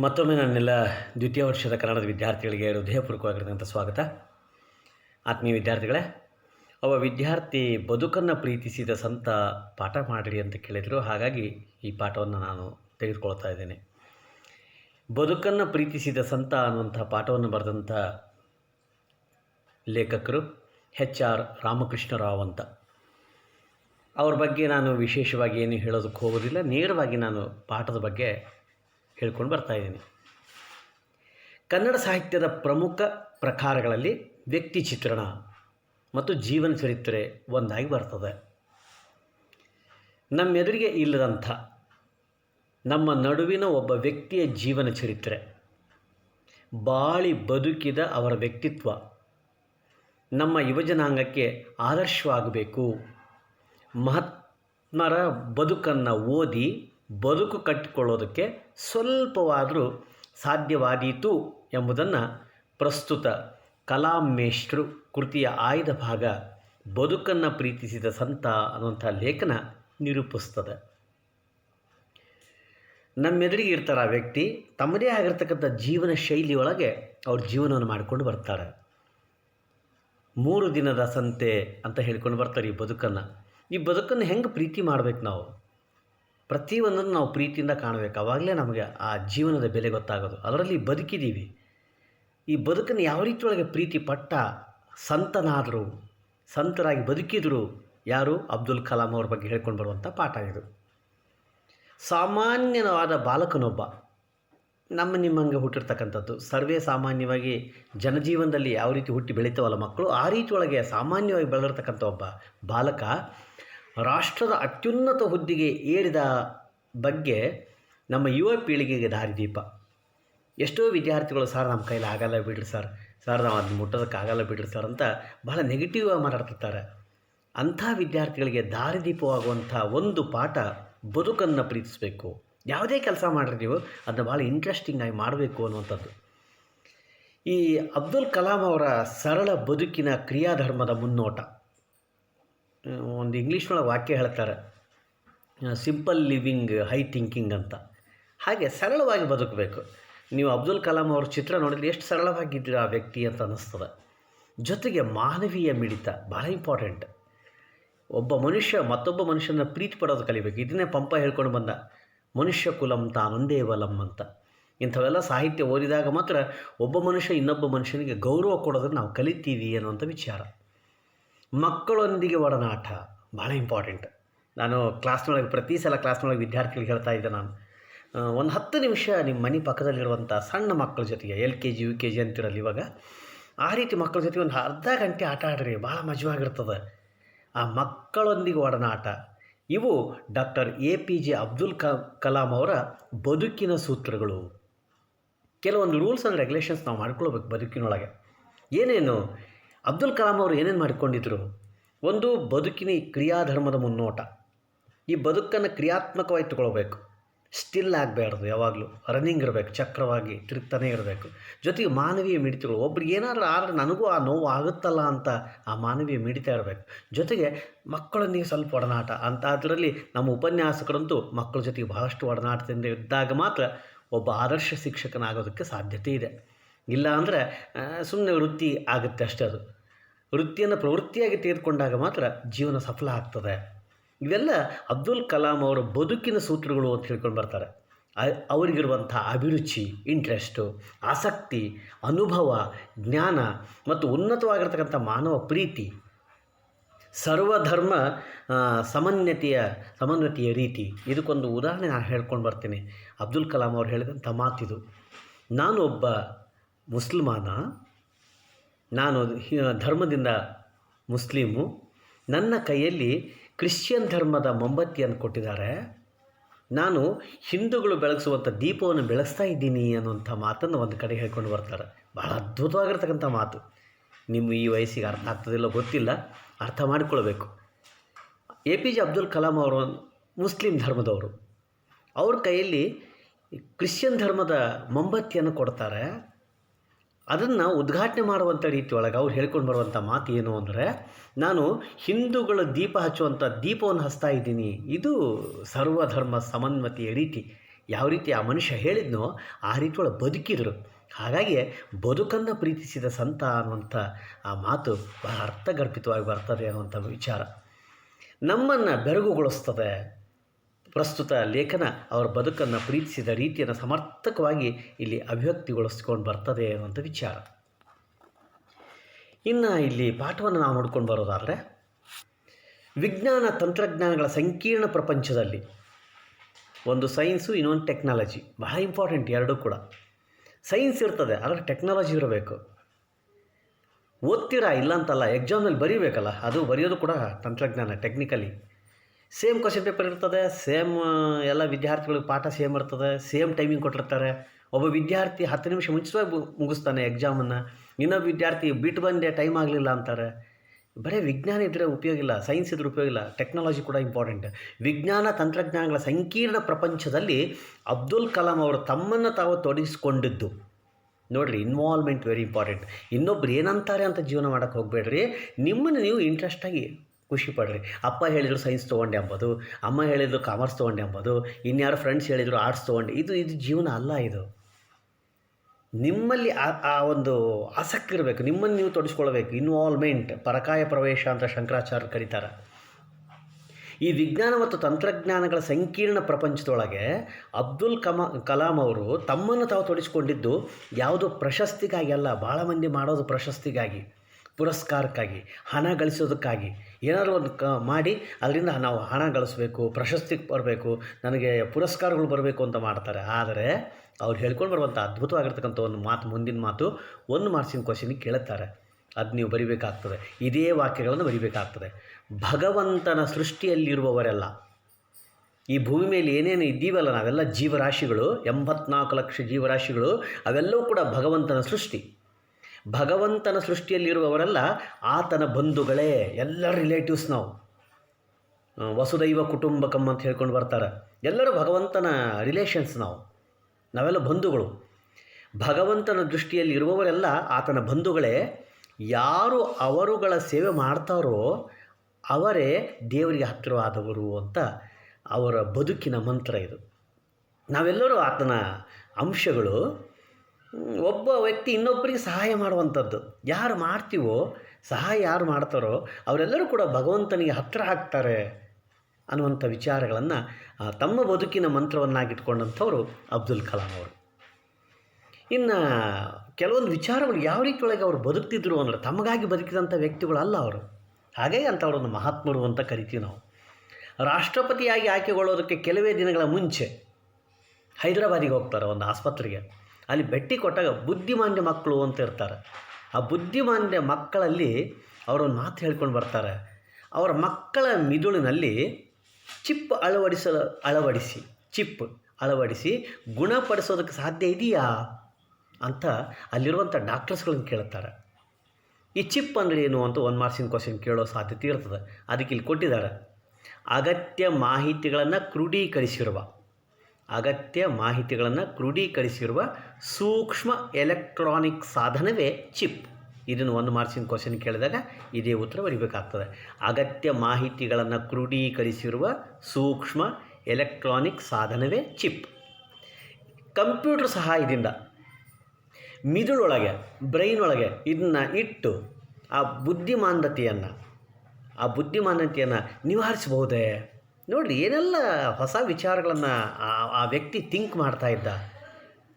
ಮತ್ತೊಮ್ಮೆ ನನ್ನೆಲ್ಲ ದ್ವಿತೀಯ ವರ್ಷದ ಕನ್ನಡದ ವಿದ್ಯಾರ್ಥಿಗಳಿಗೆ ಹೃದಯಪೂರ್ವಕವಾಗಿರ್ತಕ್ಕಂಥ ಸ್ವಾಗತ. ಆತ್ಮೀಯ ವಿದ್ಯಾರ್ಥಿಗಳೇ ಅವ ವಿದ್ಯಾರ್ಥಿ ಬದುಕನ್ನು ಪ್ರೀತಿಸಿದ ಸಂತ ಪಾಠ ಮಾಡಲಿ ಅಂತ ಕೇಳಿದರು. ಹಾಗಾಗಿ ಈ ಪಾಠವನ್ನು ನಾನು ತೆಗೆದುಕೊಳ್ತಾ ಇದ್ದೇನೆ. ಬದುಕನ್ನು ಪ್ರೀತಿಸಿದ ಸಂತ ಅನ್ನುವಂಥ ಪಾಠವನ್ನು ಬರೆದಂಥ ಲೇಖಕರು ಎಚ್ ಆರ್ ರಾಮಕೃಷ್ಣ ರಾವ್ ಅಂತ. ಅವ್ರ ಬಗ್ಗೆ ನಾನು ವಿಶೇಷವಾಗಿ ಏನು ಹೇಳೋದಕ್ಕೆ ಹೋಗೋದಿಲ್ಲ. ನೇರವಾಗಿ ನಾನು ಪಾಠದ ಬಗ್ಗೆ ಹೇಳ್ಕೊಂಡು ಬರ್ತಾ ಇದ್ದೀನಿ. ಕನ್ನಡ ಸಾಹಿತ್ಯದ ಪ್ರಮುಖ ಪ್ರಕಾರಗಳಲ್ಲಿ ವ್ಯಕ್ತಿ ಚಿತ್ರಣ ಮತ್ತು ಜೀವನ ಚರಿತ್ರೆ ಒಂದಾಗಿ ಬರ್ತದೆ. ನಮ್ಮೆದುರಿಗೆ ಇಲ್ಲದಂಥ ನಮ್ಮ ನಡುವಿನ ಒಬ್ಬ ವ್ಯಕ್ತಿಯ ಜೀವನ ಚರಿತ್ರೆ, ಬಾಳಿ ಬದುಕಿದ ಅವರ ವ್ಯಕ್ತಿತ್ವ, ನಮ್ಮ ಯುವಜನಾಂಗಕ್ಕೆ ಆದರ್ಶವಾಗಬೇಕು. ಮಹಾತ್ಮರ ಬದುಕನ್ನು ಓದಿ ಬದುಕು ಕಟ್ಟಿಕೊಳ್ಳೋದಕ್ಕೆ ಸ್ವಲ್ಪವಾದರೂ ಸಾಧ್ಯವಾದೀತು ಎಂಬುದನ್ನು ಪ್ರಸ್ತುತ ಕಲಾಮೇಷ್ಟ್ರು ಕೃತಿಯ ಆಯ್ದ ಭಾಗ ಬದುಕನ್ನು ಪ್ರೀತಿಸಿದ ಸಂತ ಅನ್ನುವಂಥ ಲೇಖನ ನಿರೂಪಿಸ್ತದೆ. ನಮ್ಮೆದುರಿಗೆ ಇರ್ತಾರೆ ಆ ವ್ಯಕ್ತಿ, ತಮ್ಮದೇ ಆಗಿರ್ತಕ್ಕಂಥ ಜೀವನ ಶೈಲಿಯೊಳಗೆ ಅವ್ರ ಜೀವನವನ್ನು ಮಾಡಿಕೊಂಡು ಬರ್ತಾರೆ. ಮೂರು ದಿನದ ಸಂತೆ ಅಂತ ಹೇಳ್ಕೊಂಡು ಬರ್ತಾರೆ ಈ ಬದುಕನ್ನು. ಈ ಬದುಕನ್ನು ಹೆಂಗೆ ಪ್ರೀತಿ ಮಾಡ್ಬೇಕು ನಾವು? ಪ್ರತಿಯೊಂದನ್ನು ನಾವು ಪ್ರೀತಿಯಿಂದ ಕಾಣಬೇಕು. ಆವಾಗಲೇ ನಮಗೆ ಆ ಜೀವನದ ಬೆಲೆ ಗೊತ್ತಾಗೋದು. ಅದರಲ್ಲಿ ಬದುಕಿದ್ದೀವಿ. ಈ ಬದುಕನ್ನು ಯಾವ ರೀತಿಯೊಳಗೆ ಪ್ರೀತಿ ಪಟ್ಟ ಸಂತನಾದರು, ಸಂತರಾಗಿ ಬದುಕಿದರು ಯಾರು? ಅಬ್ದುಲ್ ಕಲಾಂ ಅವ್ರ ಬಗ್ಗೆ ಹೇಳ್ಕೊಂಡು ಬರುವಂಥ ಪಾಠ ಇದು. ಸಾಮಾನ್ಯವಾದ ಬಾಲಕನೊಬ್ಬ, ನಮ್ಮ ನಿಮ್ಮಂಗೆ ಹುಟ್ಟಿರ್ತಕ್ಕಂಥದ್ದು. ಸರ್ವೇ ಸಾಮಾನ್ಯವಾಗಿ ಜನಜೀವನದಲ್ಲಿ ಯಾವ ರೀತಿ ಹುಟ್ಟಿ ಬೆಳೀತಾವಲ್ಲ ಮಕ್ಕಳು, ಆ ರೀತಿಯೊಳಗೆ ಸಾಮಾನ್ಯವಾಗಿ ಬೆಳೆದಿರ್ತಕ್ಕಂಥ ಒಬ್ಬ ಬಾಲಕ ರಾಷ್ಟ್ರದ ಅತ್ಯುನ್ನತ ಹುದ್ದೆಗೆ ಏರಿದ ಬಗ್ಗೆ ನಮ್ಮ ಯುವ ಪೀಳಿಗೆಗೆ ದಾರಿದೀಪ ಎಷ್ಟೋ ವಿದ್ಯಾರ್ಥಿಗಳು, ಸರ್ ನಮ್ಮ ಕೈಲಿ ಆಗಲ್ಲ ಬಿಡ್ರಿ ಸರ್ ಸರ್ ನಾವು ಅದನ್ನ ಮುಟ್ಟೋದಕ್ಕೆ ಆಗಲ್ಲ ಬಿಡ್ರಿ ಸರ್ ಅಂತ ಭಾಳ ನೆಗೆಟಿವ್ ಆಗಿ ಮಾತಾಡ್ತಿರ್ತಾರೆ. ಅಂಥ ವಿದ್ಯಾರ್ಥಿಗಳಿಗೆ ದಾರಿದೀಪವಾಗುವಂಥ ಒಂದು ಪಾಠ ಬದುಕನ್ನು ಪ್ರೀತಿಸಬೇಕು. ಯಾವುದೇ ಕೆಲಸ ಮಾಡಿರಿ ನೀವು, ಅದನ್ನ ಭಾಳ ಇಂಟ್ರೆಸ್ಟಿಂಗ್ ಆಗಿ ಮಾಡಬೇಕು ಅನ್ನುವಂಥದ್ದು. ಈ ಅಬ್ದುಲ್ ಕಲಾಂ ಅವರ ಸರಳ ಬದುಕಿನ ಕ್ರಿಯಾಧರ್ಮದ ಮುನ್ನೋಟ. ಒಂದು ಇಂಗ್ಲೀಷ್ನೊಳಗೆ ವಾಕ್ಯ ಹೇಳ್ತಾರೆ. ಸಿಂಪಲ್ ಲಿವಿಂಗ್ ಹೈ ಥಿಂಕಿಂಗ್ ಅಂತ. ಹಾಗೆ ಸರಳವಾಗಿ ಬದುಕಬೇಕು. ನೀವು ಅಬ್ದುಲ್ ಕಲಾಂ ಅವ್ರ ಚಿತ್ರ ನೋಡಿದ್ರೆ ಎಷ್ಟು ಸರಳವಾಗಿದ್ದೀರ ಆ ವ್ಯಕ್ತಿ ಅಂತ ಅನ್ನಿಸ್ತದೆ. ಜೊತೆಗೆ ಮಾನವೀಯ ಮಿಡಿತ ಭಾಳ ಇಂಪಾರ್ಟೆಂಟ್ ಒಬ್ಬ ಮನುಷ್ಯ, ಮತ್ತೊಬ್ಬ ಮನುಷ್ಯನ ಪ್ರೀತಿ ಪಡೋದು ಕಲಿಬೇಕು. ಇದನ್ನೇ ಪಂಪ ಹೇಳ್ಕೊಂಡು ಬಂದ, ಮನುಷ್ಯ ಕುಲಂ ತಾನೊಂದೇ ಬಲಂ ಅಂತ. ಇಂಥವೆಲ್ಲ ಸಾಹಿತ್ಯ ಓದಿದಾಗ ಮಾತ್ರ ಒಬ್ಬ ಮನುಷ್ಯ ಇನ್ನೊಬ್ಬ ಮನುಷ್ಯನಿಗೆ ಗೌರವ ಕೊಡೋದನ್ನು ನಾವು ಕಲಿತೀವಿ ಅನ್ನುವಂಥ ವಿಚಾರ. ಮಕ್ಕಳೊಂದಿಗೆ ಒಡನಾಟ ಭಾಳ ಇಂಪಾರ್ಟೆಂಟ್ ನಾನು ಕ್ಲಾಸ್ನೊಳಗೆ ಪ್ರತಿ ಸಲ ಕ್ಲಾಸ್ನೊಳಗೆ ವಿದ್ಯಾರ್ಥಿಗಳಿಗೆ ಹೇಳ್ತಾ ಇದ್ದೆ ನಾನು. ಒಂದು ಹತ್ತು ನಿಮಿಷ ನಿಮ್ಮ ಮನೆ ಪಕ್ಕದಲ್ಲಿರುವಂಥ ಸಣ್ಣ ಮಕ್ಕಳ ಜೊತೆಗೆ, L K G, U K G ಅಂತಿರಲ್ಲ ಇವಾಗ, ಆ ರೀತಿ ಮಕ್ಕಳ ಜೊತೆಗೆ ಒಂದು ಅರ್ಧ ಗಂಟೆ ಆಟ ಆಡ್ರಿ ಭಾಳ ಮಜವಾಗಿರ್ತದೆ. ಆ ಮಕ್ಕಳೊಂದಿಗೆ ಒಡನಾಟ. ಇವು doctor A P J Abdul Kalam ಅವರ ಬದುಕಿನ ಸೂತ್ರಗಳು. ಕೆಲವೊಂದು ರೂಲ್ಸ್ ಆ್ಯಂಡ್ ರೆಗ್ಯುಲೇಷನ್ಸ್ ನಾವು ಮಾಡ್ಕೊಳ್ಬೇಕು ಬದುಕಿನೊಳಗೆ. ಏನೇನು? ಅಬ್ದುಲ್ ಕಲಾಂ ಅವರು ಏನೇನು ಮಾಡಿಕೊಂಡಿದ್ರು? ಒಂದು, ಬದುಕಿನ ಕ್ರಿಯಾಧರ್ಮದ ಮುನ್ನೋಟ. ಈ ಬದುಕನ್ನು ಕ್ರಿಯಾತ್ಮಕವಾಗಿ ತಗೊಳ್ಬೇಕು. ಸ್ಟಿಲ್ ಆಗಬಾರ್ದು, ಯಾವಾಗಲೂ. ರನ್ನಿಂಗ್ ಇರಬೇಕು, ಚಕ್ರವಾಗಿ ತಿರುಗ್ತಾನೆ ಇರಬೇಕು. ಜೊತೆಗೆ ಮಾನವೀಯ ಮಿಡಿತಗಳು. ಒಬ್ರಿಗೆ ಏನಾದರೂ ಆದರೆ ನನಗೂ ಆ ನೋವು ಆಗುತ್ತಲ್ಲ ಅಂತ ಆ ಮಾನವೀಯ ಮಿಡಿತಾ ಇರಬೇಕು. ಜೊತೆಗೆ ಮಕ್ಕಳೊಂದಿಗೆ ಸ್ವಲ್ಪ ಒಡನಾಟ. ಅಂತ ಅದರಲ್ಲಿ ನಮ್ಮ ಉಪನ್ಯಾಸಕರಂತೂ ಮಕ್ಕಳ ಜೊತೆಗೆ ಬಹಳಷ್ಟು ಒಡನಾಟದಿಂದ ಇದ್ದಾಗ ಮಾತ್ರ ಒಬ್ಬ ಆದರ್ಶ ಶಿಕ್ಷಕನಾಗೋದಕ್ಕೆ ಸಾಧ್ಯತೆ ಇದೆ. ಇಲ್ಲ ಅಂದರೆ ಸುಮ್ಮನೆ ವೃತ್ತಿ ಆಗುತ್ತೆ ಅಷ್ಟೇ ಅದು. ವೃತ್ತಿಯನ್ನು ಪ್ರವೃತ್ತಿಯಾಗಿ ತೆಗೆದುಕೊಂಡಾಗ ಮಾತ್ರ ಜೀವನ ಸಫಲ ಆಗ್ತದೆ. ಇವೆಲ್ಲ ಅಬ್ದುಲ್ ಕಲಾಂ ಅವರ ಬದುಕಿನ ಸೂತ್ರಗಳು ಅಂತ ಹೇಳ್ಕೊಂಡು ಬರ್ತಾರೆ. ಅವರಿಗಿರುವಂಥ ಅಭಿರುಚಿ ಇಂಟ್ರೆಸ್ಟು ಆಸಕ್ತಿ, ಅನುಭವ, ಜ್ಞಾನ ಮತ್ತು ಉನ್ನತವಾಗಿರ್ತಕ್ಕಂಥ ಮಾನವ ಪ್ರೀತಿ. ಸರ್ವಧರ್ಮ ಸಮನ್ಯತೆಯ, ಸಮನ್ವತೆಯ ರೀತಿ. ಇದಕ್ಕೊಂದು ಉದಾಹರಣೆ ನಾನು ಹೇಳ್ಕೊಂಡು ಬರ್ತೀನಿ. ಅಬ್ದುಲ್ ಕಲಾಂ ಅವ್ರು ಹೇಳಿದಂಥ ಮಾತಿದು. ನಾನು ಒಬ್ಬ ಮುಸ್ಲ್ಮಾನ ನಾನು ಧರ್ಮದಿಂದ ಮುಸ್ಲಿಮು. ನನ್ನ ಕೈಯಲ್ಲಿ ಕ್ರಿಶ್ಚಿಯನ್ ಧರ್ಮದ ಮೊಂಬತ್ತಿಯನ್ನು ಕೊಟ್ಟಿದ್ದಾರೆ. ನಾನು ಹಿಂದೂಗಳು ಬೆಳಗಿಸುವಂಥ ದೀಪವನ್ನು ಬೆಳೆಸ್ತಾ ಇದ್ದೀನಿ ಅನ್ನುವಂಥ ಮಾತನ್ನು ಒಂದು ಕಡೆ ಹೇಳ್ಕೊಂಡು ಬರ್ತಾರೆ. ಭಾಳ ಅದ್ಭುತವಾಗಿರ್ತಕ್ಕಂಥ ಮಾತು. ನಿಮ್ಮ ಈ ವಯಸ್ಸಿಗೆ ಅರ್ಥ ಆಗ್ತದಿಲ್ಲ ಗೊತ್ತಿಲ್ಲ. ಅರ್ಥ ಮಾಡಿಕೊಳ್ಬೇಕು. A P J Abdul Kalam ಅವರು ಮುಸ್ಲಿಂ ಧರ್ಮದವರು. ಅವ್ರ ಕೈಯಲ್ಲಿ ಕ್ರಿಶ್ಚಿಯನ್ ಧರ್ಮದ ಮೊಂಬತ್ತಿಯನ್ನು ಕೊಡ್ತಾರೆ. ಅದನ್ನು ಉದ್ಘಾಟನೆ ಮಾಡುವಂಥ ರೀತಿಯೊಳಗೆ ಅವ್ರು ಹೇಳ್ಕೊಂಡು ಬರುವಂಥ ಮಾತು ಏನು ಅಂದರೆ, ನಾನು ಹಿಂದೂಗಳ ದೀಪ ಹಚ್ಚುವಂಥ ದೀಪವನ್ನು ಹಚ್ತಾ ಇದ್ದೀನಿ. ಇದು ಸರ್ವಧರ್ಮ ಸಮನ್ವತೆಯ ರೀತಿ. ಯಾವ ರೀತಿ ಆ ಮನುಷ್ಯ ಹೇಳಿದ್ನೋ ಆ ರೀತಿ ಒಳಗೆ ಬದುಕಿದ್ರು. ಹಾಗಾಗಿ ಬದುಕನ್ನು ಪ್ರೀತಿಸಿದ ಸಂತ ಅನ್ನುವಂಥ ಆ ಮಾತು ಬಹಳ ಅರ್ಥಗರ್ಭಿತವಾಗಿ ಬರ್ತದೆ ಅನ್ನುವಂಥ ವಿಚಾರ. ನಮ್ಮನ್ನು ಬೆರಗುಗೊಳಿಸ್ತದೆ. ಪ್ರಸ್ತುತ ಲೇಖನ ಅವರ ಬದುಕನ್ನು ಪ್ರೀತಿಸಿದ ರೀತಿಯನ್ನು ಸಮರ್ಥಕವಾಗಿ ಇಲ್ಲಿ ಅಭಿವ್ಯಕ್ತಿಗೊಳಿಸ್ಕೊಂಡು ಬರ್ತದೆ ಅನ್ನುವಂಥ ವಿಚಾರ. ಇನ್ನು ಇಲ್ಲಿ ಪಾಠವನ್ನು ನಾವು ನೋಡ್ಕೊಂಡು ಬರೋದಾದರೆ, ವಿಜ್ಞಾನ ತಂತ್ರಜ್ಞಾನಗಳ ಸಂಕೀರ್ಣ ಪ್ರಪಂಚದಲ್ಲಿ ಒಂದು ಸೈನ್ಸು, ಇನ್ನೊಂದು ಟೆಕ್ನಾಲಜಿ, ಬಹಳ ಇಂಪಾರ್ಟೆಂಟ್ ಎರಡೂ ಕೂಡ. ಸೈನ್ಸ್ ಇರ್ತದೆ, ಆದರೆ ಟೆಕ್ನಾಲಜಿ ಇರಬೇಕು. ಓದ್ತೀರಾ ಇಲ್ಲ ಅಂತಲ್ಲ, ಎಕ್ಸಾಮ್ನಲ್ಲಿ ಬರೀಬೇಕಲ್ಲ, ಅದು ಬರೆಯೋದು ಕೂಡ ತಂತ್ರಜ್ಞಾನ ಟೆಕ್ನಿಕಲಿ ಸೇಮ್ ಕ್ವಶನ್ ಪೇಪರ್ ಇರ್ತದೆ ಸೇಮ್ ಎಲ್ಲ ವಿದ್ಯಾರ್ಥಿಗಳಿಗೆ ಪಾಠ ಸೇಮ್ ಇರ್ತದೆ ಸೇಮ್ ಟೈಮಿಂಗ್ ಕೊಟ್ಟಿರ್ತಾರೆ. ಒಬ್ಬ ವಿದ್ಯಾರ್ಥಿ ಹತ್ತು ನಿಮಿಷ ಮುಂಚಿತವಾಗಿ ಮುಗಿಸ್ತಾನೆ ಎಕ್ಸಾಮನ್ನು ಇನ್ನೊಬ್ಬ ವಿದ್ಯಾರ್ಥಿ ಬಿಟ್ಟು ಬಂದೆ ಟೈಮ್ ಆಗಲಿಲ್ಲ ಅಂತಾರೆ. ಬರೀ ವಿಜ್ಞಾನ ಇದ್ದರೆ ಉಪಯೋಗ ಇಲ್ಲ ಸೈನ್ಸ್ ಇದ್ರೆ ಉಪಯೋಗ ಇಲ್ಲ ಟೆಕ್ನಾಲಜಿ ಕೂಡ ಇಂಪಾರ್ಟೆಂಟ್ ವಿಜ್ಞಾನ ತಂತ್ರಜ್ಞಾನಗಳ ಸಂಕೀರ್ಣ ಪ್ರಪಂಚದಲ್ಲಿ ಅಬ್ದುಲ್ ಕಲಾಂ ಅವರು ತಮ್ಮನ್ನು ತಾವು ತೊಡಗಿಸಿಕೊಂಡಿದ್ದು. ನೋಡಿರಿ ಇನ್ವಾಲ್ವ್ಮೆಂಟ್ ವೆರಿ ಇಂಪಾರ್ಟೆಂಟ್ ಇನ್ನೊಬ್ರು ಏನಂತಾರೆ ಅಂತ ಜೀವನ ಮಾಡೋಕ್ಕೆ ಹೋಗಬೇಡ್ರಿ. ನಿಮ್ಮನ್ನು ನೀವು ಇಂಟ್ರೆಸ್ಟಾಗಿ ಖುಷಿ ಪಡ್ರಿ. ಅಪ್ಪ ಹೇಳಿದರು ಸೈನ್ಸ್ ತೊಗೊಂಡೆ ಅಂಬೋದು, ಅಮ್ಮ ಹೇಳಿದ್ರು ಕಾಮರ್ಸ್ ತೊಗೊಂಡೆ ಅಂಬೋದು, ಇನ್ಯಾರು ಫ್ರೆಂಡ್ಸ್ ಹೇಳಿದರು ಆರ್ಟ್ಸ್ ತೊಗೊಂಡೆ. ಇದು ಇದು ಜೀವನ ಅಲ್ಲ ಇದು. ನಿಮ್ಮಲ್ಲಿ ಆ ಒಂದು ಆಸಕ್ತಿ ಇರಬೇಕು. ನಿಮ್ಮನ್ನು ನೀವು ತೊಡಸ್ಕೊಳ್ಬೇಕು. ಇನ್ವಾಲ್ವ್ಮೆಂಟ್ ಪರಕಾಯ ಪ್ರವೇಶ ಅಂತ ಶಂಕರಾಚಾರ್ಯ ಕರೀತಾರೆ. ಈ ವಿಜ್ಞಾನ ಮತ್ತು ತಂತ್ರಜ್ಞಾನಗಳ ಸಂಕೀರ್ಣ ಪ್ರಪಂಚದೊಳಗೆ ಅಬ್ದುಲ್ ಕಮ, ಕಲಾಂ ಅವರು ತಮ್ಮನ್ನು ತಾವು ತೊಡಿಸ್ಕೊಂಡಿದ್ದು ಯಾವುದೋ ಪ್ರಶಸ್ತಿಗಾಗಿ ಅಲ್ಲ ಭಾಳ ಮಂದಿ ಮಾಡೋದು ಪ್ರಶಸ್ತಿಗಾಗಿ, ಪುರಸ್ಕಾರಕ್ಕಾಗಿ, ಹಣ ಗಳಿಸೋದಕ್ಕಾಗಿ. ಏನಾದರೂ ಒಂದು ಕ ಮಾಡಿ ಅದರಿಂದ ನಾವು ಹಣ ಗಳಿಸ್ಬೇಕು, ಪ್ರಶಸ್ತಿ ಬರಬೇಕು, ನನಗೆ ಪುರಸ್ಕಾರಗಳು ಬರಬೇಕು ಅಂತ ಮಾಡ್ತಾರೆ. ಆದರೆ ಅವ್ರು ಹೇಳ್ಕೊಂಡು ಬರುವಂಥ ಅದ್ಭುತವಾಗಿರ್ತಕ್ಕಂಥ ಒಂದು ಮಾತು, ಮುಂದಿನ ಮಾತು ಒಂದು ಮಾರ್ಸಿನ ಕ್ವಶನಿಗೆ ಕೇಳುತ್ತಾರೆ. ಅದು ನೀವು ಬರಿಬೇಕಾಗ್ತದೆ. ಇದೇ ವಾಕ್ಯಗಳನ್ನು ಬರಿಬೇಕಾಗ್ತದೆ. ಭಗವಂತನ ಸೃಷ್ಟಿಯಲ್ಲಿರುವವರೆಲ್ಲ, ಈ ಭೂಮಿ ಮೇಲೆ ಏನೇನು ಇದ್ದೀವಲ್ಲ ನಾವೆಲ್ಲ ಜೀವರಾಶಿಗಳು, ಎಂಬತ್ನಾಲ್ಕು ಲಕ್ಷ ಜೀವರಾಶಿಗಳು, ಅವೆಲ್ಲವೂ ಕೂಡ ಭಗವಂತನ ಸೃಷ್ಟಿ. ಭಗವಂತನ ಸೃಷ್ಟಿಯಲ್ಲಿರುವವರೆಲ್ಲ ಆತನ ಬಂಧುಗಳೇ, ಎಲ್ಲ ರಿಲೇಟಿವ್ಸ್ ನಾವು. ವಸುದೈವ ಕುಟುಂಬಕಂ ಅಂತ ಹೇಳ್ಕೊಂಡು ಬರ್ತಾರೆ. ಎಲ್ಲರೂ ಭಗವಂತನ ರಿಲೇಷನ್ಸ್ ನಾವು. ನಾವೆಲ್ಲ ಬಂಧುಗಳು. ಭಗವಂತನ ದೃಷ್ಟಿಯಲ್ಲಿ ಇರುವವರೆಲ್ಲ ಆತನ ಬಂಧುಗಳೇ. ಯಾರು ಅವರುಗಳ ಸೇವೆ ಮಾಡ್ತಾರೋ ಅವರೇ ದೇವರಿಗೆ ಹತ್ತಿರವಾದವರು ಅಂತ ಅವರ ಬದುಕಿನ ಮಂತ್ರ ಇದು. ನಾವೆಲ್ಲರೂ ಆತನ ಅಂಶಗಳು. ಒಬ್ಬ ವ್ಯಕ್ತಿ ಇನ್ನೊಬ್ಬರಿಗೆ ಸಹಾಯ ಮಾಡುವಂಥದ್ದು. ಯಾರು ಮಾಡ್ತೀವೋ, ಸಹಾಯ ಯಾರು ಮಾಡ್ತಾರೋ, ಅವರೆಲ್ಲರೂ ಕೂಡ ಭಗವಂತನಿಗೆ ಹತ್ತಿರ ಹಾಕ್ತಾರೆ ಅನ್ನುವಂಥ ವಿಚಾರಗಳನ್ನು ತಮ್ಮ ಬದುಕಿನ ಮಂತ್ರವನ್ನಾಗಿಟ್ಕೊಂಡಂಥವ್ರು ಅಬ್ದುಲ್ ಕಲಾಂ ಅವರು. ಇನ್ನು, ಕೆಲವೊಂದು ವಿಚಾರಗಳು ಯಾವ ರೀತಿಯೊಳಗೆ ಅವರು ಬದುಕ್ತಿದ್ರು ಅಂದರೆ ತಮಗಾಗಿ ಬದುಕಿದಂಥ ವ್ಯಕ್ತಿಗಳಲ್ಲ ಅವರು. ಹಾಗೇ ಅಂಥವ್ರನ್ನು ಮಹಾತ್ಮರು ಅಂತ ಕರಿತೀವಿ ನಾವು. ರಾಷ್ಟ್ರಪತಿಯಾಗಿ ಆಯ್ಕೆಗೊಳ್ಳೋದಕ್ಕೆ ಕೆಲವೇ ದಿನಗಳ ಮುಂಚೆ ಹೈದರಾಬಾದಿಗೆ ಹೋಗ್ತಾರೆ ಒಂದು ಆಸ್ಪತ್ರೆಗೆ. ಅಲ್ಲಿ ಭೇಟಿ ಕೊಟ್ಟಾಗ ಬುದ್ಧಿಮಾಂದ್ಯ ಮಕ್ಕಳು ಅಂತ ಇರ್ತಾರೆ. ಆ ಬುದ್ಧಿಮಾಂದ್ಯ ಮಕ್ಕಳಲ್ಲಿ ಅವರೊಂದು ಮಾತು ಹೇಳ್ಕೊಂಡು ಬರ್ತಾರೆ. ಅವರ ಮಕ್ಕಳ ಮಿದುಳಿನಲ್ಲಿ ಚಿಪ್ ಅಳವಡಿಸಲು ಅಳವಡಿಸಿ, ಚಿಪ್ ಅಳವಡಿಸಿ ಗುಣಪಡಿಸೋದಕ್ಕೆ ಸಾಧ್ಯ ಇದೆಯಾ ಅಂತ ಅಲ್ಲಿರುವಂಥ ಡಾಕ್ಟರ್ಸ್ಗಳನ್ನು ಕೇಳ್ತಾರೆ. ಈ ಚಿಪ್ ಅಂದರೆ ಏನು ಅಂತ ಒಂದು ಮಾರ್ಕ್ಸಿನ ಕ್ವಶನ್ ಕೇಳೋ ಸಾಧ್ಯತೆ ಇರ್ತದೆ. ಅದಕ್ಕೆ ಇಲ್ಲಿ ಕೊಟ್ಟಿದ್ದಾರೆ. ಅಗತ್ಯ ಮಾಹಿತಿಗಳನ್ನು ಕ್ರೋಢೀಕರಿಸಿರುವ ಅಗತ್ಯ ಮಾಹಿತಿಗಳನ್ನು ಕ್ರೋಢೀಕರಿಸಿರುವ ಸೂಕ್ಷ್ಮ ಎಲೆಕ್ಟ್ರಾನಿಕ್ ಸಾಧನವೇ ಚಿಪ್. ಇದನ್ನು ಒಂದು ಮಾರ್ಕ್ಸಿನ ಕ್ವಶನ್ ಕೇಳಿದಾಗ ಇದೇ ಉತ್ತರ ಬರೀಬೇಕಾಗ್ತದೆ. ಅಗತ್ಯ ಮಾಹಿತಿಗಳನ್ನು ಕ್ರೋಢೀಕರಿಸಿರುವ ಸೂಕ್ಷ್ಮ ಎಲೆಕ್ಟ್ರಾನಿಕ್ ಸಾಧನವೇ ಚಿಪ್. ಕಂಪ್ಯೂಟರ್ ಸಹಾಯದಿಂದ ಮಿದುಳೊಳಗೆ ಬ್ರೈನ್ ಒಳಗೆ ಇದನ್ನ ಇಟ್ಟು ಆ ಬುದ್ಧಿಮಾಂದತೆಯನ್ನು ಆ ಬುದ್ಧಿಮಾಂದತೆಯನ್ನು ನಿವಾರಿಸಬಹುದೇ? ನೋಡಿರಿ, ಏನೆಲ್ಲ ಹೊಸ ವಿಚಾರಗಳನ್ನು ಆ ಆ ವ್ಯಕ್ತಿ ಥಿಂಕ್ ಮಾಡ್ತಾ ಇದ್ದ?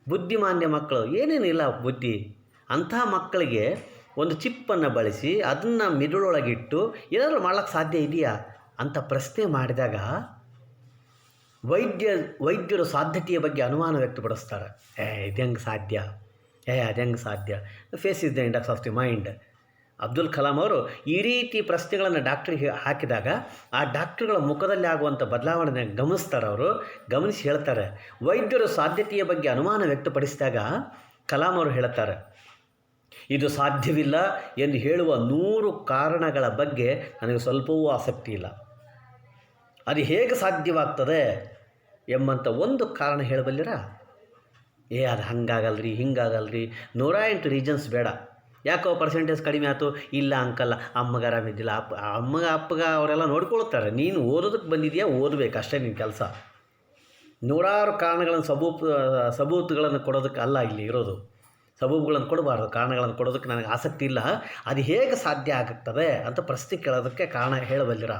ಬುದ್ಧಿಮಾನ್ಯ ಮಕ್ಕಳು, ಏನೇನಿಲ್ಲ ಬುದ್ಧಿ? ಅಂಥ ಮಕ್ಕಳಿಗೆ ಒಂದು ಚಿಪ್ಪನ್ನು ಬಳಸಿ, ಅದನ್ನು ಮಿದುಳೊಳಗಿಟ್ಟು ಏನಾದರೂ ಮಾಡೋಕ್ಕೆ ಸಾಧ್ಯ ಇದೆಯಾ? ಅಂತ ಪ್ರಶ್ನೆ ಮಾಡಿದಾಗ ವೈದ್ಯ, ವೈದ್ಯರು ಸಾಧ್ಯತೆಯ ಬಗ್ಗೆ ಅನುಮಾನ ವ್ಯಕ್ತಪಡಿಸ್ತಾರೆ. ಏ ಇದು ಹೆಂಗೆ ಸಾಧ್ಯ? ಏ ಅದು ಹೆಂಗೆ ಸಾಧ್ಯ? Face is the index of the mind Abdul Kalam ಅವರು ಈ ರೀತಿ ಪ್ರಶ್ನೆಗಳನ್ನು ಡಾಕ್ಟ್ರಿಗೆ ಹಾಕಿದಾಗ ಆ ಡಾಕ್ಟ್ರುಗಳ ಮುಖದಲ್ಲಿ ಆಗುವಂಥ ಬದಲಾವಣೆ ಗಮನಿಸ್ತಾರೆ ಅವರು. ಗಮನಿಸಿ ಹೇಳ್ತಾರೆ. ವೈದ್ಯರು ಸಾಧ್ಯತೆಯ ಬಗ್ಗೆ ಅನುಮಾನ ವ್ಯಕ್ತಪಡಿಸಿದಾಗ ಕಲಾಂ ಅವರು ಹೇಳ್ತಾರೆ ಇದು ಸಾಧ್ಯವಿಲ್ಲ ಎಂದು ಹೇಳುವ ನೂರು ಕಾರಣಗಳ ಬಗ್ಗೆ ನನಗೆ ಸ್ವಲ್ಪವೂ ಆಸಕ್ತಿ ಇಲ್ಲ. ಅದು ಹೇಗೆ ಸಾಧ್ಯವಾಗ್ತದೆ ಎಂಬಂಥ ಒಂದು ಕಾರಣ ಹೇಳಬಲ್ಲಿರ? ಏ, ಅದು ಹಂಗಾಗಲ್ರಿ, ಹಿಂಗಾಗಲ್ರಿ. ನೂರ ಎಂಟು ರೀಜನ್ಸ್ ಬೇಡ. ಯಾಕೋ ಪರ್ಸೆಂಟೇಜ್ ಕಡಿಮೆ ಆಯ್ತು? ಇಲ್ಲ ಅಂಕಲ್ಲ ಅಮ್ಮಗ ಆರಾಮಿದ್ದಿಲ್ಲ ಅಪ್ಪ, ಅಮ್ಮಗ, ಅಪ್ಪಗ ಅವರೆಲ್ಲ ನೋಡ್ಕೊಳ್ತಾರೆ. ನೀನು ಓದೋದಕ್ಕೆ ಬಂದಿದೆಯಾ? ಓದಬೇಕು, ಅಷ್ಟೇ ನಿನ್ನ ಕೆಲಸ. ನೂರಾರು ಕಾರಣಗಳನ್ನು ಸಬೂತ್ ಸಬೂತುಗಳನ್ನು ಕೊಡೋದಕ್ಕೆ ಅಲ್ಲ ಇಲ್ಲಿ ಇರೋದು. ಸಬೂಬುಗಳನ್ನು ಕೊಡಬಾರ್ದು, ಕಾರಣಗಳನ್ನು ಕೊಡೋದಕ್ಕೆ ನನಗೆ ಆಸಕ್ತಿ ಇಲ್ಲ. ಅದು ಹೇಗೆ ಸಾಧ್ಯ ಆಗುತ್ತದೆ ಅಂತ ಪ್ರಶ್ನೆ ಕೇಳೋದಕ್ಕೆ ಕಾರಣ ಹೇಳಬಲ್ಲಿರ?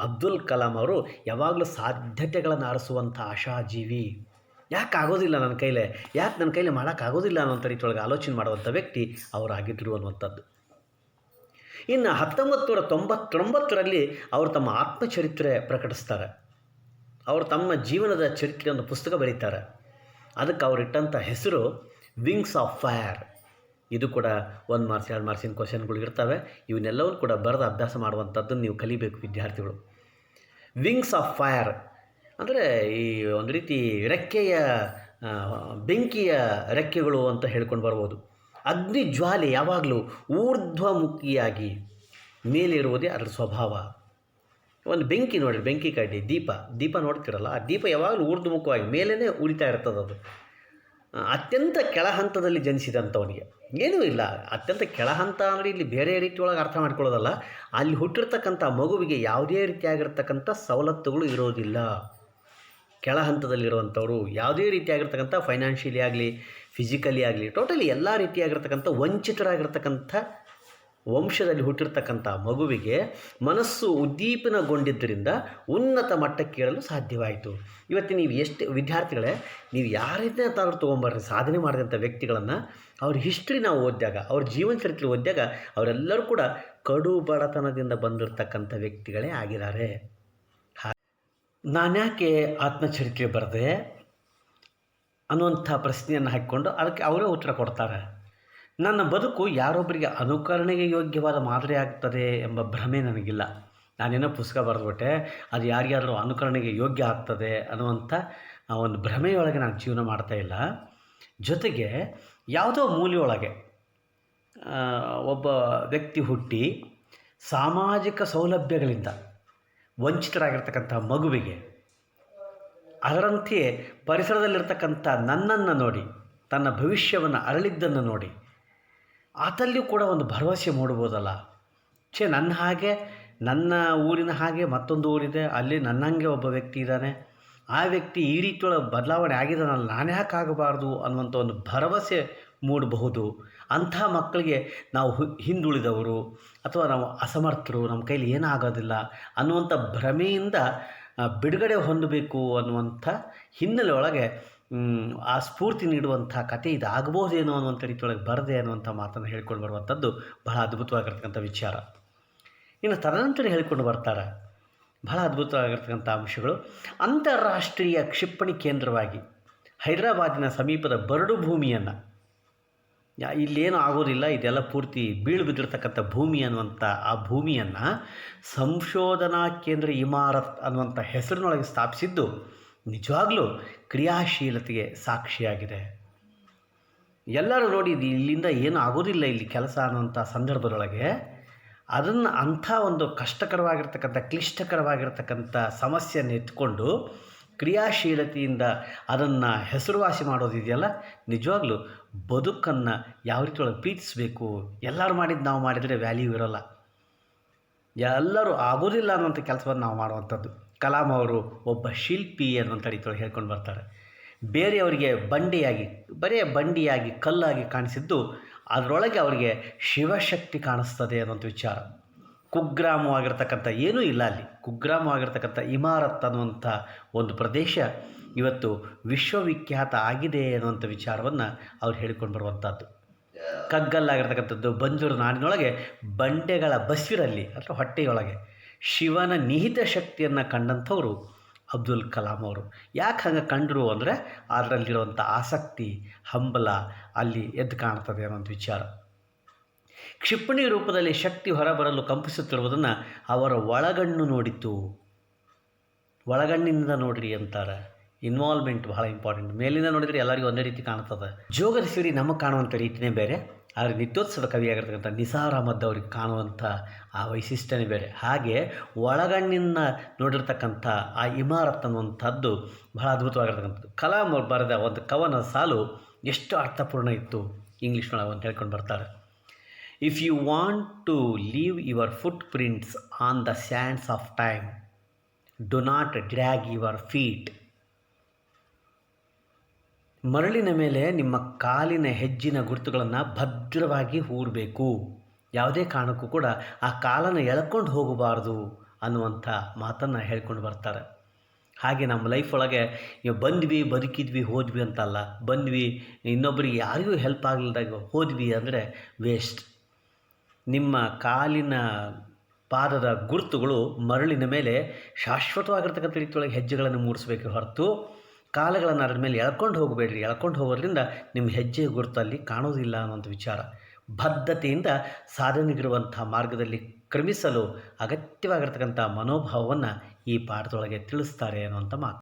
ಅಬ್ದುಲ್ ಕಲಾಂ ಅವರು ಯಾವಾಗಲೂ ಸಾಧ್ಯತೆಗಳನ್ನು ಆರಿಸುವಂಥ ಆಶಾಜೀವಿ. ಯಾಕೆ ಆಗೋದಿಲ್ಲ ನನ್ನ ಕೈಲೇ? ಯಾಕೆ ನನ್ನ ಕೈಲಿ ಮಾಡೋಕ್ಕಾಗೋದಿಲ್ಲ ಅನ್ನೋಂಥ ರೀತಿಯೊಳಗೆ ಆಲೋಚನೆ ಮಾಡುವಂಥ ವ್ಯಕ್ತಿ ಅವರಾಗಿದ್ದರು ಅನ್ನುವಂಥದ್ದು. ಇನ್ನು ಹತ್ತೊಂಬತ್ತು ನೂರ ತೊಂಬತ್ತೊಂಬತ್ತರಲ್ಲಿ ಅವರು ತಮ್ಮ ಆತ್ಮಚರಿತ್ರೆ ಪ್ರಕಟಿಸ್ತಾರೆ. ಅವರು ತಮ್ಮ ಜೀವನದ ಚರಿತ್ರೆ ಒಂದು ಪುಸ್ತಕ ಬರೀತಾರೆ. ಅದಕ್ಕೆ ಅವರಿಟ್ಟಂಥ ಹೆಸರು ವಿಂಗ್ಸ್ ಆಫ್ ಫೈರ್ ಇದು ಕೂಡ ಒಂದು ಮಾರ್ಕ್ಸ್ ಎರಡು ಮಾರ್ಕ್ಸಿನ ಕ್ವಶನ್ಗಳು ಇರ್ತವೆ. ಇವನ್ನೆಲ್ಲವನ್ನು ಕೂಡ ಬರೆದು ಅಭ್ಯಾಸ ಮಾಡುವಂಥದ್ದನ್ನು ನೀವು ಕಲಿಬೇಕು ವಿದ್ಯಾರ್ಥಿಗಳು. ವಿಂಗ್ಸ್ ಆಫ್ ಫೈರ್ ಅಂದರೆ ಈ ಒಂದು ರೀತಿ ರೆಕ್ಕೆಯ ಬೆಂಕಿಯ ರೆಕ್ಕೆಗಳು ಅಂತ ಹೇಳ್ಕೊಂಡು ಬರ್ಬೋದು. ಅಗ್ನಿ ಜ್ವಾಲೆ ಯಾವಾಗಲೂ ಊರ್ಧ್ವಮುಖಿಯಾಗಿ ಮೇಲೆ ಇರುವುದೇ ಅದರ ಸ್ವಭಾವ. ಒಂದು ಬೆಂಕಿ ನೋಡಿರಿ, ಬೆಂಕಿ ಕಡ್ಡಿ, ದೀಪ. ದೀಪ ನೋಡ್ತಿರಲ್ಲ, ಆ ದೀಪ ಯಾವಾಗಲೂ ಊರ್ಧ್ವಮುಖವಾಗಿ ಮೇಲೇ ಉಳಿತಾ ಇರ್ತದೆ ಅದು. ಅತ್ಯಂತ ಕೆಳ ಹಂತದಲ್ಲಿ ಜನಿಸಿದಂಥವನಿಗೆ. ಏನೂ ಇಲ್ಲ, ಅತ್ಯಂತ ಕೆಳ ಹಂತ ಅಂದರೆ ಇಲ್ಲಿ ಬೇರೆ ರೀತಿಯೊಳಗೆ ಅರ್ಥ ಮಾಡ್ಕೊಳ್ಳೋದಲ್ಲ, ಅಲ್ಲಿ ಹುಟ್ಟಿರ್ತಕ್ಕಂಥ ಮಗುವಿಗೆ ಯಾವುದೇ ರೀತಿಯಾಗಿರ್ತಕ್ಕಂಥ ಸವಲತ್ತುಗಳು ಇರೋದಿಲ್ಲ. ಕೆಳ ಹಂತದಲ್ಲಿರುವಂಥವರು ಯಾವುದೇ ರೀತಿಯಾಗಿರ್ತಕ್ಕಂಥ ಫೈನಾನ್ಷಿಯಲಿ ಆಗಲಿ ಫಿಸಿಕಲಿ ಆಗಲಿ ಟೋಟಲಿ ಎಲ್ಲ ರೀತಿಯಾಗಿರ್ತಕ್ಕಂಥ ವಂಚಿತರಾಗಿರ್ತಕ್ಕಂಥ ವಂಶದಲ್ಲಿ ಹುಟ್ಟಿರ್ತಕ್ಕಂಥ ಮಗುವಿಗೆ ಮನಸ್ಸು ಉದ್ದೀಪನಗೊಂಡಿದ್ದರಿಂದ ಉನ್ನತ ಮಟ್ಟಕ್ಕೇರಲು ಸಾಧ್ಯವಾಯಿತು. ಇವತ್ತು ನೀವು ಎಷ್ಟು, ವಿದ್ಯಾರ್ಥಿಗಳೇ, ನೀವು ಯಾರನ್ನೇ ತಾವು ತೊಗೊಂಬರ್ರಿ, ಸಾಧನೆ ಮಾಡಿದಂಥ ವ್ಯಕ್ತಿಗಳನ್ನು, ಅವ್ರ ಹಿಸ್ಟ್ರಿ ನಾವು ಓದಿದಾಗ, ಅವ್ರ ಜೀವನ ಚರಿತ್ರೆ ಓದಿದಾಗ, ಅವರೆಲ್ಲರೂ ಕೂಡ ಕಡು ಬಡತನದಿಂದ ಬಂದಿರತಕ್ಕಂಥ ವ್ಯಕ್ತಿಗಳೇ ಆಗಿದ್ದಾರೆ. ನಾನ್ಯಾಕೆ ಆತ್ಮಚರಿತ್ರೆ ಬರೆದೆ ಅನ್ನುವಂಥ ಪ್ರಶ್ನೆಯನ್ನು ಹಾಕಿಕೊಂಡು ಅದಕ್ಕೆ ಅವರೇ ಉತ್ತರ ಕೊಡ್ತಾರೆ. ನನ್ನ ಬದುಕು ಯಾರೊಬ್ಬರಿಗೆ ಅನುಕರಣೆಗೆ ಯೋಗ್ಯವಾದ ಮಾದರಿ ಆಗ್ತದೆ ಎಂಬ ಭ್ರಮೆ ನನಗಿಲ್ಲ. ನಾನೇನೋ ಪುಸ್ತಕ ಬರೆದ್ಬಿಟ್ಟೆ, ಅದು ಯಾರಿಗಾದರೂ ಅನುಕರಣೆಗೆ ಯೋಗ್ಯ ಆಗ್ತದೆ ಅನ್ನುವಂಥ ಆ ಒಂದು ಭ್ರಮೆಯೊಳಗೆ ನಾನು ಜೀವನ ಮಾಡ್ತಾ ಇಲ್ಲ. ಜೊತೆಗೆ ಯಾವುದೋ ಮೂಲೆಯೊಳಗೆ ಒಬ್ಬ ವ್ಯಕ್ತಿ ಹುಟ್ಟಿ ಸಾಮಾಜಿಕ ಸೌಲಭ್ಯಗಳಿಂದ ವಂಚಿತರಾಗಿರ್ತಕ್ಕಂಥ ಮಗುವಿಗೆ ಅದರಂತೆಯೇ ಪರಿಸರದಲ್ಲಿರ್ತಕ್ಕಂಥ ನನ್ನನ್ನು ನೋಡಿ, ತನ್ನ ಭವಿಷ್ಯವನ್ನು ಅರಳಿದ್ದನ್ನು ನೋಡಿ, ಆತಲ್ಲಿಯೂ ಕೂಡ ಒಂದು ಭರವಸೆ ಮೂಡ್ಬೋದಲ್ಲ. ಛೇ, ನನ್ನ ಹಾಗೆ, ನನ್ನ ಊರಿನ ಹಾಗೆ ಮತ್ತೊಂದು ಊರಿದೆ, ಅಲ್ಲಿ ನನ್ನಂಗೆ ಒಬ್ಬ ವ್ಯಕ್ತಿ ಇದ್ದಾನೆ, ಆ ವ್ಯಕ್ತಿ ಈ ರೀತಿಯೊಳಗೆ ಬದಲಾವಣೆ ಆಗಿದ್ದಾನಲ್ಲ, ನಾನು ಯಾಕೆ ಆಗಬಾರ್ದು ಅನ್ನುವಂಥ ಒಂದು ಭರವಸೆ ಮೂಡಬಹುದು. ಅಂಥ ಮಕ್ಕಳಿಗೆ ನಾವು ಹಿಂದುಳಿದವರು ಅಥವಾ ನಾವು ಅಸಮರ್ಥರು, ನಮ್ಮ ಕೈಲಿ ಏನಾಗೋದಿಲ್ಲ ಅನ್ನುವಂಥ ಭ್ರಮೆಯಿಂದ ಬಿಡುಗಡೆ ಹೊಂದಬೇಕು ಅನ್ನುವಂಥ ಹಿನ್ನೆಲೆ ಒಳಗೆ ಆ ಸ್ಫೂರ್ತಿ ನೀಡುವಂಥ ಕತೆ ಇದಾಗಬಹುದೇನೋ ಅನ್ನುವಂಥ ರೀತಿಯೊಳಗೆ ಬರದೆ ಅನ್ನುವಂಥ ಮಾತನ್ನು ಹೇಳ್ಕೊಂಡು ಬರುವಂಥದ್ದು ಬಹಳ ಅದ್ಭುತವಾಗಿರ್ತಕ್ಕಂಥ ವಿಚಾರ. ಇನ್ನು ತದನಂತರ ಹೇಳಿಕೊಂಡು ಬರ್ತಾರೆ, ಬಹಳ ಅದ್ಭುತವಾಗಿರ್ತಕ್ಕಂಥ ಅಂಶಗಳು. ಅಂತಾರಾಷ್ಟ್ರೀಯ ಕ್ಷಿಪಣಿ ಕೇಂದ್ರವಾಗಿ ಹೈದರಾಬಾದಿನ ಸಮೀಪದ ಬರಡು ಭೂಮಿಯನ್ನು ಇಲ್ಲೇನು ಆಗೋದಿಲ್ಲ, ಇದೆಲ್ಲ ಪೂರ್ತಿ ಬೀಳ್ಬಿದ್ದಿರ್ತಕ್ಕಂಥ ಭೂಮಿ ಅನ್ನುವಂಥ ಆ ಭೂಮಿಯನ್ನು ಸಂಶೋಧನಾ ಕೇಂದ್ರ ಇಮಾರತ್ ಅನ್ನುವಂಥ ಹೆಸರಿನೊಳಗೆ ಸ್ಥಾಪಿಸಿದ್ದು ನಿಜವಾಗ್ಲೂ ಕ್ರಿಯಾಶೀಲತೆಗೆ ಸಾಕ್ಷಿಯಾಗಿದೆ. ಎಲ್ಲರೂ ನೋಡಿ ಇಲ್ಲಿಂದ ಏನು ಆಗೋದಿಲ್ಲ, ಇಲ್ಲಿ ಕೆಲಸ ಅನ್ನುವಂಥ ಸಂದರ್ಭದೊಳಗೆ. ಅದನ್ನು ಅಂಥ ಒಂದು ಕಷ್ಟಕರವಾಗಿರ್ತಕ್ಕಂಥ, ಕ್ಲಿಷ್ಟಕರವಾಗಿರ್ತಕ್ಕಂಥ ಸಮಸ್ಯೆಯನ್ನು ಎತ್ಕೊಂಡು ಕ್ರಿಯಾಶೀಲತೆಯಿಂದ ಅದನ್ನು ಹೆಸರುವಾಸಿ ಮಾಡೋದಿದೆಯಲ್ಲ ನಿಜವಾಗ್ಲೂ ಬದುಕನ್ನು ಯಾವ ರೀತಿ ಒಳಗೆ ಪ್ರೀತಿಸಬೇಕು? ಎಲ್ಲರೂ ಮಾಡಿದ್ದು ನಾವು ಮಾಡಿದರೆ ವ್ಯಾಲ್ಯೂ ಇರೋಲ್ಲ. ಎಲ್ಲರೂ ಆಗೋದಿಲ್ಲ ಅನ್ನೋಂಥ ಕೆಲಸವನ್ನು ನಾವು ಮಾಡುವಂಥದ್ದು. ಕಲಾಂ ಅವರು ಒಬ್ಬ ಶಿಲ್ಪಿ ಅನ್ನುವಂಥ ರೀತಿಯೊಳಗೆ ಹೇಳ್ಕೊಂಡು ಬರ್ತಾರೆ. ಬೇರೆಯವರಿಗೆ ಬಂಡೆಯಾಗಿ, ಬರೇ ಬಂಡಿಯಾಗಿ, ಕಲ್ಲಾಗಿ ಕಾಣಿಸಿದ್ದು, ಅದರೊಳಗೆ ಅವರಿಗೆ ಶಿವಶಕ್ತಿ ಕಾಣಿಸ್ತದೆ ಅನ್ನೋಂಥ ವಿಚಾರ. ಕುಗ್ರಾಮವಾಗಿರ್ತಕ್ಕಂಥ ಏನೂ ಇಲ್ಲ ಅಲ್ಲಿ. ಕುಗ್ರಾಮವಾಗಿರ್ತಕ್ಕಂಥ ಇಮಾರತ್ ಅನ್ನುವಂಥ ಒಂದು ಪ್ರದೇಶ ಇವತ್ತು ವಿಶ್ವವಿಖ್ಯಾತ ಆಗಿದೆ ಅನ್ನುವಂಥ ವಿಚಾರವನ್ನು ಅವ್ರು ಹೇಳಿಕೊಂಡು ಬರುವಂಥದ್ದು. ಕಗ್ಗಲ್ಲಾಗಿರ್ತಕ್ಕಂಥದ್ದು ಬಂಜೂರು ನಾಡಿನೊಳಗೆ ಬಂಡೆಗಳ ಬಸಿರಲ್ಲಿ ಅಥವಾ ಹೊಟ್ಟೆಯೊಳಗೆ ಶಿವನ ನಿಹಿತ ಶಕ್ತಿಯನ್ನು ಕಂಡಂಥವರು ಅಬ್ದುಲ್ ಕಲಾಂ ಅವರು. ಯಾಕೆ ಹಂಗೆ ಕಂಡರು ಅಂದರೆ, ಅದರಲ್ಲಿರುವಂಥ ಆಸಕ್ತಿ, ಹಂಬಲ ಅಲ್ಲಿ ಎದ್ದು ಕಾಣ್ತದೆ ಅನ್ನೋಂಥ ವಿಚಾರ. ಕ್ಷಿಪಣಿ ರೂಪದಲ್ಲಿ ಶಕ್ತಿ ಹೊರಬರಲು ಕಂಪಿಸುತ್ತಿರುವುದನ್ನು ಅವರ ಒಳಗಣ್ಣು ನೋಡಿತು ಒಳಗಣ್ಣಿನಿಂದ ನೋಡ್ರಿ ಅಂತಾರೆ. ಇನ್ವಾಲ್ವ್ಮೆಂಟ್ ಬಹಳ ಇಂಪಾರ್ಟೆಂಟ್ ಮೇಲಿಂದ ನೋಡಿದರೆ ಎಲ್ಲರಿಗೂ ಒಂದೇ ರೀತಿ ಕಾಣ್ತದೆ. ಜೋಗದ ಸಿರಿ ನಮಗೆ ಕಾಣುವಂಥ ರೀತಿಯೇ ಬೇರೆ, ಆದರೆ ನಿತ್ಯೋತ್ಸವ ಕವಿಯಾಗಿರ್ತಕ್ಕಂಥ ನಿಸಾರ್ ಅಹಮದ್ ಅವ್ರಿಗೆ ಕಾಣುವಂಥ ಆ ವೈಶಿಷ್ಟ್ಯನೇ ಬೇರೆ. ಹಾಗೆ ಒಳಗಣ್ಣಿನ ನೋಡಿರ್ತಕ್ಕಂಥ ಆ ಇಮಾರತ್ ಅನ್ನುವಂಥದ್ದು ಬಹಳ ಅದ್ಭುತವಾಗಿರ್ತಕ್ಕಂಥದ್ದು. ಕಲಾಂ ಬರೆದ ಒಂದು ಕವನ ಸಾಲು ಎಷ್ಟು ಅರ್ಥಪೂರ್ಣ ಇತ್ತು. ಇಂಗ್ಲೀಷ್ನೊಳಗೆ ಅಂತ ಹೇಳ್ಕೊಂಡು ಬರ್ತಾರೆ. If you want to leave your footprints on the sands of time do not your feet ಮರಳಿನ ಮೇಲೆ ನಿಮ್ಮ ಕಾಲಿನ ಹೆಜ್ಜಿನ ಗುರುತುಗಳನ್ನು ಭದ್ರವಾಗಿ ಹೂರಬೇಕು. ಯಾವುದೇ ಕಾರಣಕ್ಕೂ ಕೂಡ ಆ ಕಾಲನ್ನು ಎಳ್ಕೊಂಡು ಹೋಗಬಾರ್ದು ಅನ್ನುವಂಥ ಮಾತನ್ನು ಹೇಳ್ಕೊಂಡು ಬರ್ತಾರೆ. ಹಾಗೆ ನಮ್ಮ ಲೈಫ್ ಒಳಗೆ ಬಂದ್ವಿ, ಬದುಕಿದ್ವಿ, ಹೋದ್ವಿ ಅಂತಲ್ಲ, ಬಂದ್ವಿ ಇನ್ನೊಬ್ಬರಿಗೆ ಯಾರಿಗೂ ಹೆಲ್ಪ್ ಆಗಲಿಲ್ಲದಾಗ ಹೋದ್ವಿ ಅಂದರೆ ವೇಸ್ಟ್ ನಿಮ್ಮ ಕಾಲಿನ ಪಾದದ ಗುರುತುಗಳು ಮರಳಿನ ಮೇಲೆ ಶಾಶ್ವತವಾಗಿರ್ತಕ್ಕಂಥ ರೀತಿಯೊಳಗೆ ಹೆಜ್ಜೆಗಳನ್ನು ಮೂಡಿಸಬೇಕು ಹೊರತು ಕಾಲಗಳನ್ನು ಅದರ ಮೇಲೆ ಎಳ್ಕೊಂಡು ಹೋಗಬೇಡ್ರಿ. ಎಳ್ಕೊಂಡು ಹೋಗೋದ್ರಿಂದ ನಿಮ್ಮ ಹೆಜ್ಜೆ ಗುರುತು ಅಲ್ಲಿ ಕಾಣೋದಿಲ್ಲ ಅನ್ನೋಂಥ ವಿಚಾರ. ಬದ್ಧತೆಯಿಂದ ಸಾಧನೆಗಿರುವಂಥ ಮಾರ್ಗದಲ್ಲಿ ಕ್ರಮಿಸಲು ಅಗತ್ಯವಾಗಿರ್ತಕ್ಕಂಥ ಮನೋಭಾವವನ್ನು ಈ ಪಾಠದೊಳಗೆ ತಿಳಿಸ್ತಾರೆ ಅನ್ನುವಂಥ ಮಾತು.